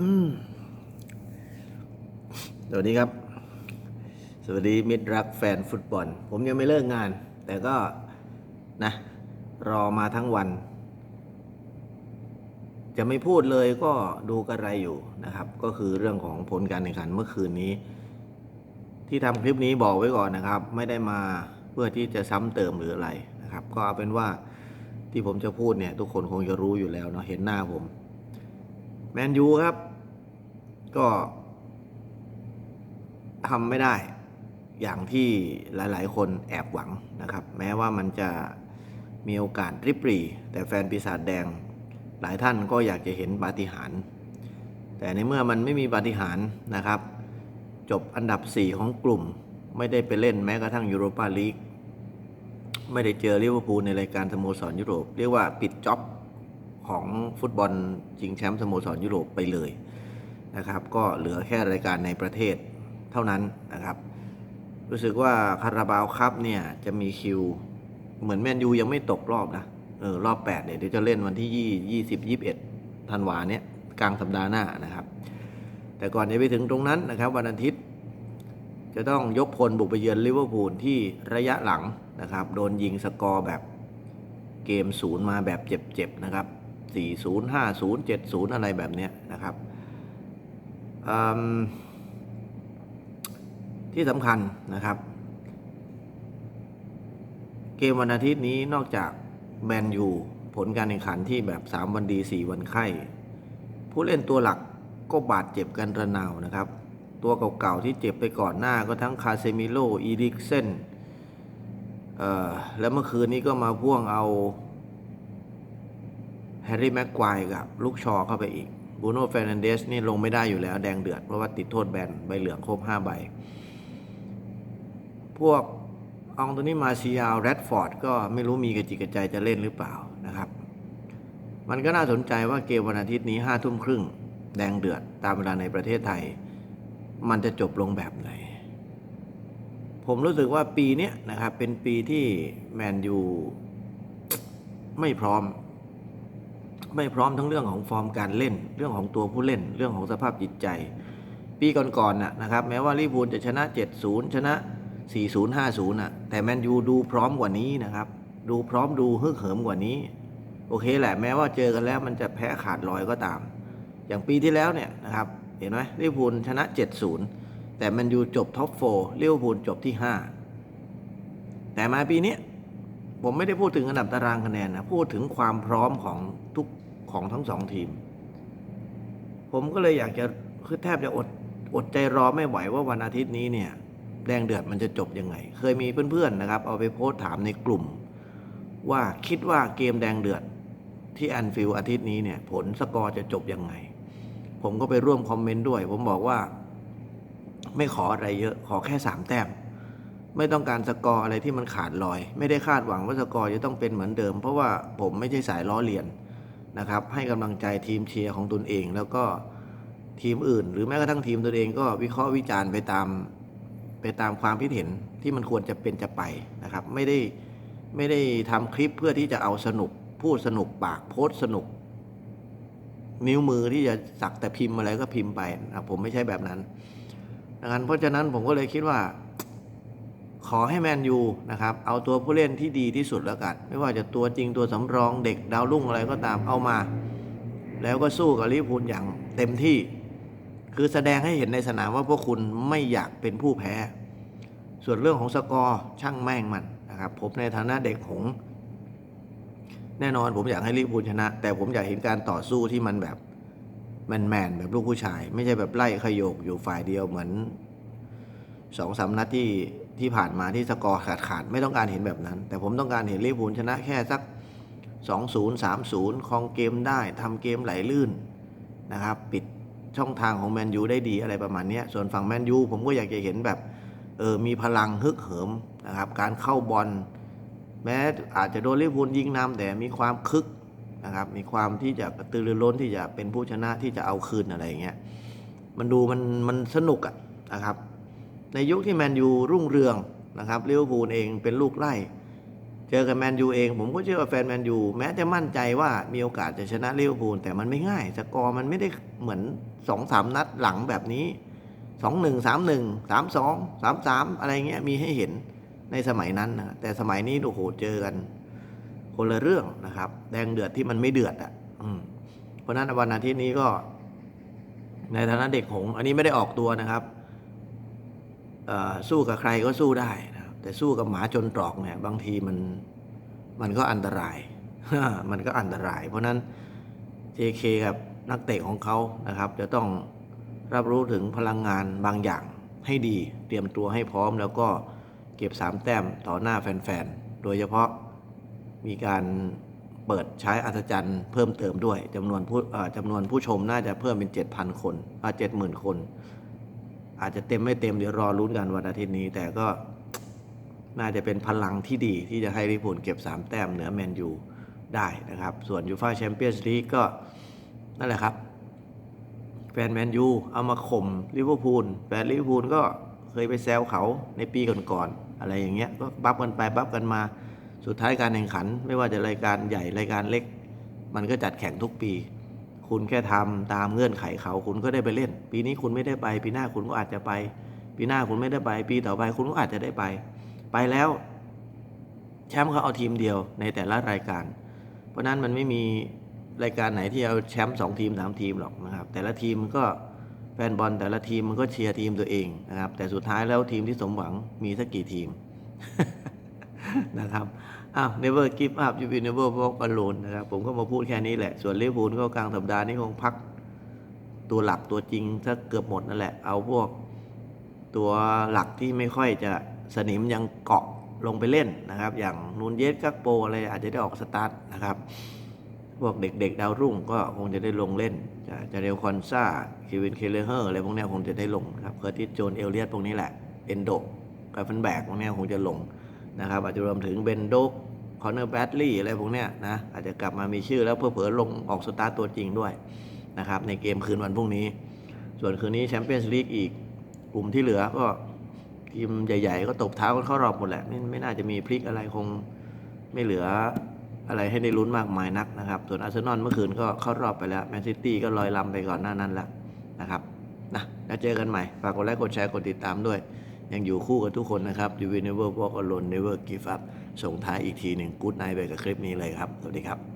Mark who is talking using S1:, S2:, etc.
S1: อืมสวัสดีครับ สวัสดีมิตรรักแฟนฟุตบอล ผมยังไม่เลิกงาน แต่ก็นะ รอมาทั้งวัน จะไม่พูดเลยก็ดูกระไรอยู่นะครับ ก็คือเรื่องของผลการแข่งขันเมื่อคืนนี้ ที่ทำคลิปนี้บอกไว้ก่อนนะครับ ไม่ได้มาเพื่อที่จะซ้ำเติมหรืออะไรนะครับ ก็เอาเป็นว่าที่ผมจะพูดเนี่ย ทุกคนคงจะรู้อยู่แล้วเนาะเห็นหน้าผม แมนยูครับ ก็ทำไม่ได้อย่างที่หลาย ๆ คนแอบหวังนะครับ แม้ว่ามันจะมีโอกาสริบรี่แต่แฟนปีศาจแดงหลายท่านก็อยากจะเห็นปาฏิหาริย์แต่ในเมื่อมันไม่มีปาฏิหาริย์นะครับ จบอันดับ 4 ของกลุ่ม ไม่ได้ไปเล่นแม้กระทั่งยูโรปาลีกไม่ได้เจอลิเวอร์พูลในรายการสโมสรยุโรป เรียกว่าปิดจ็อบ ของฟุตบอลชิงแชมป์สโมสรยุโรปไปเลยนะครับ ก็เหลือแค่รายการในประเทศเท่านั้นนะครับ รู้สึกว่าคาราบาวคัพเนี่ยจะมีคิว เหมือนแมนยูยังไม่ตกรอบนะเออรอบ8เนี่ยเดี๋ยวจะเล่นวันที่ 20 21ธันวาเนี่ยกลางสัปดาห์หน้านะครับ แต่ก่อนจะไปถึงตรงนั้นนะครับ วันอาทิตย์ จะต้องยกพลบุกไปเยือนลิเวอร์พูลที่ระยะหลังนะครับ โดนยิงสกอร์แบบเกมศูนย์มาแบบเจ็บๆนะครับ 40 50 70 อะไรแบบนี้นะครับ ที่สำคัญนะครับ เกมวันอาทิตย์นี้นอกจากแมนยูผลการแข่งขันที่แบบ 3 วันดี 4 วันไข้ ผู้เล่นตัวหลักก็บาดเจ็บกันระนาวนะครับ ตัวเก่าๆที่เจ็บไปก่อนหน้าก็ทั้งคาเซมิโลอีริกเซนเแล้วเมื่อคืนนี้ก็มาพ่วงเอา แฮร์รี่แม็กควายกับลูกชอเข้าไปอีกบูโน่เฟรนันเดสนี่ลงไม่ได้อยู่แล้วแดงเดือด เพราะว่าติดโทษแบนใบเหลืองครบ 5 ใบ พวกองตัวนี้มาซิยาลแรดฟอร์ดก็ไม่รู้มีกระจิกกระใจจะเล่นหรือเปล่านะครับ มันก็น่าสนใจว่าเกมวันอาทิตย์นี้ห้าทุ่มครึ่งแดงเดือดตามเวลาในประเทศไทย มันจะจบลงแบบไหน ผมรู้สึกว่าปีนี้นะครับเป็นปีที่แมนยูไม่พร้อม ไม่พร้อมทั้งเรื่องของฟอร์มการเล่น เรื่องของตัวผู้เล่น เรื่องของสภาพจิตใจ ปีก่อนๆน่ะนะครับ แม้ว่าลิเวอร์พูลจะชนะ 7-0 ชนะ 4-0 5-0น่ะแต่แมนยูดูพร้อมกว่านี้นะครับ ดูพร้อมดูฮึกเหิมกว่านี้ โอเคแหละแม้ว่าเจอกันแล้วมันจะแพ้ขาดลอยก็ตาม อย่างปีที่แล้วเนี่ยนะครับเห็นไหมลิเวอร์พูลชนะ 7-0 แต่แมนยูจบท็อป4ลิเวอร์พูลจบที่ 5 แต่มาปีนี้ผมไม่ได้พูดถึงอันดับตารางคะแนนนะ พูดถึงความพร้อมของทุก ของทั้งสองทีม ผมก็เลยอยากจะคือแทบจะอดอดใจรอไม่ไหวว่าวันอาทิตย์นี้เนี่ยแดงเดือดมันจะจบยังไง เคยมีเพื่อนๆนะครับ เอาไปโพสต์ถามในกลุ่ม ว่าคิดว่าเกมแดงเดือดที่แอนฟิลอาทิตย์นี้เนี่ยผลสกอร์จะจบยังไง ผมก็ไปร่วมคอมเมนต์ด้วย ผมบอกว่า ไม่ขออะไรเยอะขอแค่สามแต้มไม่ต้องการสกอร์อะไรที่มันขาดลอย ไม่ได้คาดหวังว่าสกอร์จะต้องเป็นเหมือนเดิม เพราะว่าผมไม่ใช่สายล้อเลียน นะครับ ให้กำลังใจทีมเชียร์ของตนเอง แล้วก็ทีมอื่น หรือแม้กระทั่งทีมตนเองก็วิเคราะห์วิจารณ์ไปตามไปตามความคิดเห็นที่มันควรจะเป็นจะไปนะครับ ไม่ได้ไม่ได้ทำคลิปเพื่อที่จะเอาสนุกพูดสนุกปากโพสสนุก นิ้วมือที่จะสักแต่พิมพ์อะไรก็พิมพ์ไปนะผมไม่ใช่แบบนั้นดังนั้นเพราะฉะนั้นผมก็เลยคิดว่า ขอให้แมนยูนะครับเอาตัวผู้เล่นที่ดีที่สุดแล้วกัน ไม่ว่าจะตัวจริงตัวสำรองเด็กดาวรุ่งอะไรก็ตามเอามา แล้วก็สู้กับลิเวอร์พูลอย่างเต็มที่ คือแสดงให้เห็นในสนามว่าพวกคุณไม่อยากเป็นผู้แพ้ ส่วนเรื่องของสกอร์ช่างแม่งมันนะครับผมในฐานะเด็กหงส์แน่นอนผมอยากให้ลิเวอร์พูลชนะ แต่ผมอยากเห็นการต่อสู้ที่มันแบบแมนๆแบบลูกผู้ชาย ไม่ใช่แบบไล่ขยโยกอยู่ฝ่ายเดียวเหมือนสองสามนัดที่ ที่ผ่านมาที่สกอร์ขาดขาดๆไม่ต้องการเห็นแบบนั้น แต่ผมต้องการเห็นลิเวอร์พูลชนะแค่สัก 2-0 3-0ครองเกมได้ทำเกมไหลลื่นนะครับปิดช่องทางของแมนยูได้ดีอะไรประมาณนี้ส่วนฝั่งแมนยูผมก็อยากจะเห็นแบบเออมีพลังฮึกเหิมนะครับการเข้าบอลแม้อาจจะโดนลิเวอร์พูลยิงนำแต่มีความคึกนะครับมีความที่จะกระตือรือร้นที่จะเป็นผู้ชนะที่จะเอาคืนอะไรอย่างเงี้ยมันดูมันมันสนุกอะนะครับ ในยุคที่แมนยูรุ่งเรืองนะครับลิเวอร์พูลเองเป็นลูกไล่เจอกับแมนยูเองผมก็เชื่อว่าแฟนแมนยูแม้จะมั่นใจว่ามีโอกาสจะชนะลิเวอร์พูลแต่มันไม่ง่าย สกอร์มันไม่ได้เหมือนสองสามนัดหลังแบบนี้สองหนึ่งสามหนึ่งสามสองสามสามอะไรเงี้ยมีให้เห็นในสมัยนั้นนะแต่สมัยนี้โอ้โหเจอกัน คนละเรื่องนะครับ แดงเดือดที่มันไม่เดือดอะเพราะนั้นวันอาทิตย์นี้ก็ ในฐานะเด็กหง อันนี้ไม่ได้ออกตัวนะครับ สู้กับใครก็สู้ได้นะครับแต่สู้กับหมาจนตรอกเนี่ยบางทีมันมันก็อันตราย มันก็อันตราย เพราะนั้น JK กับนักเตะของเขานะครับ จะต้องรับรู้ถึงพลังงานบางอย่างให้ดี เตรียมตัวให้พร้อมแล้วก็เก็บสามแต้มต่อหน้าแฟนๆ โดยเฉพาะมีการเปิดใช้อัศจรรย์เพิ่มเติมด้วยจำนวนผู้จำนวนผู้ชมน่าจะเพิ่มเป็น 7,000 คนอ่า70,000คน อาจจะเต็มไม่เต็มเดี๋ยวรอลุ้นกันวันอาทิตย์นี้ แต่ก็น่าจะเป็นพลังที่ดีที่จะให้ลิเวอร์พูลเก็บ 3 แต้มเหนือแมนยูได้นะครับ ส่วนยูฟ่าแชมเปี้ยนส์ลีกก็นั่นแหละครับ แฟนแมนยูเอามาข่มลิเวอร์พูลแฟนลิเวอร์พูลก็เคยไปแซวเขาในปีก่อนๆอะไรอย่างเงี้ยก็บัฟกันไปบัฟกันมาสุดท้ายการแข่งขัน ไม่ว่าจะรายการใหญ่รายการเล็ก มันก็จัดแข่งทุกปี คุณแค่ทำตามเงื่อนไขเขาคุณก็ได้ไปเล่น ปีนี้คุณไม่ได้ไป ปีหน้าคุณก็อาจจะไป ปีหน้าคุณไม่ได้ไป ปีต่อไปคุณก็อาจจะได้ไป ไปแล้วแชมป์เขาเอาทีมเดียวในแต่ละรายการ เพราะนั้นมันไม่มีรายการไหนที่เอาแชมป์สองทีมสามทีมหรอกนะครับ แต่ละทีมมันก็แฟนบอลแต่ละทีมมันก็เชียร์ทีมตัวเองนะครับ แต่สุดท้ายแล้วทีมที่สมหวังมีสักกี่ทีมนะครับ อ้าว never give up you will never walk alone นะครับผมก็มาพูดแค่นี้แหละ ส่วนลิเวอร์พูลก็กลางสัปดาห์นี้คงพักตัวหลักตัวจริงถ้าเกือบหมดนั่นแหละ เอาพวกตัวหลักที่ไม่ค่อยจะสนิมยังเกาะลงไปเล่นนะครับ อย่างนูนเยสกักโปอะไรอาจจะได้ออกสตาร์ทนะครับ พวกเด็กๆ ดาวรุ่งก็คงจะได้ลงเล่นจะจะเรลคอนซ่าคิวินเคเลเฮอร์อะไรพวกนี้คงจะได้ลงครับเคอร์ติสโจนเอลเลียตพวกนี้แหละเอนโดกับฟันแบกพวกนี้คงจะลงนะครับอาจจะรวมถึงเบนโดก คอนเนอร์แบดลี่อะไรพวกเนี้ยนะอาจจะกลับมามีชื่อแล้วเพื่อเผลอลงออกสตาร์ตตัวจริงด้วยนะครับในเกมคืนวันพรุ่งนี้ ส่วนคืนนี้แชมเปี้ยนส์ลีกอีกกลุ่มที่เหลือก็ทีมใหญ่ ๆ ก็ตบเท้ากันเข้ารอบหมดแหละไม่ไม่น่าจะมีพลิกอะไรคงไม่เหลืออะไรให้ได้ลุ้นมากมายนักนะครับ ส่วนอาร์เซนอลเมื่อคืนก็เข้ารอบไปแล้วแมนซิตี้ก็ลอยลำไปก่อนหน้านั้นแล้วนะครับนะแล้วเจอกันใหม่ ฝากกดไลค์กดแชร์กดติดตามด้วย ยังอยู่คู่กับทุกคนนะครับ You will never walk alone never give up ส่งท้ายอีกทีหนึ่งกู๊ดไนท์ไปกับคลิปนี้เลยครับ สวัสดีครับ